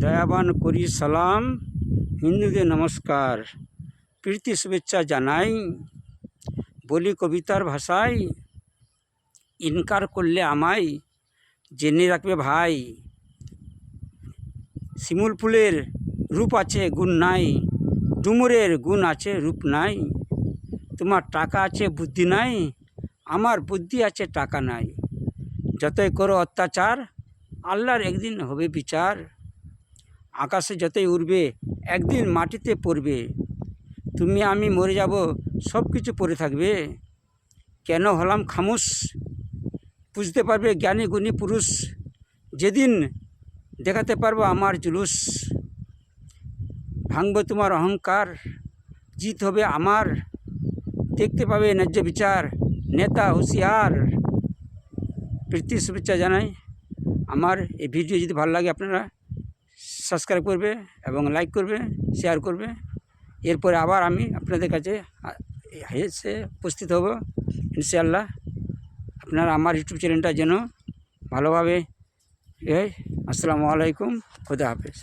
দয়াবান করি, সালাম। হিন্দুদের নমস্কার। প্রীতি শুভেচ্ছা জানাই। বলি কবিতার ভাষায়, ইনকার করলে আমায় জেনে রাখবে ভাই। শিমুল ফুলের রূপ আছে গুণ নাই, ডুমুরের গুণ আছে রূপ নাই। তোমার টাকা আছে বুদ্ধি নাই, আমার বুদ্ধি আছে টাকা নাই। যতই করো অত্যাচার, আল্লাহর একদিন হবে বিচার। আকাশে যতই উড়বে, একদিন মাটিতে পড়বে। তুমি আমি মরে যাব, সব কিছু পড়ে থাকবে। কেন হলাম খামোশ? বুঝতে পারবে জ্ঞানী গুণী পুরুষ, যেদিন দেখাতে পারব আমার জুলুস। ভাঙব তোমার অহংকার, জিত হবে আমার। দেখতে পাবে ন্যায্য বিচার, নেতা, হুঁশিয়ার। প্রীতি শুভেচ্ছা জানাই। আমার এই ভিডিও যদি ভালো লাগে আপনারা সাবস্ক্রাইব করবে এবং লাইক করবে শেয়ার করবে। এরপরে আবার আমি আপনাদের কাছে এসে উপস্থিত হব। ইনশাআল্লাহ আপনারা আমার ইউটিউব চ্যানেলটা যেন ভালোভাবে আসসালামু আলাইকুম, খুদা হাফেজ।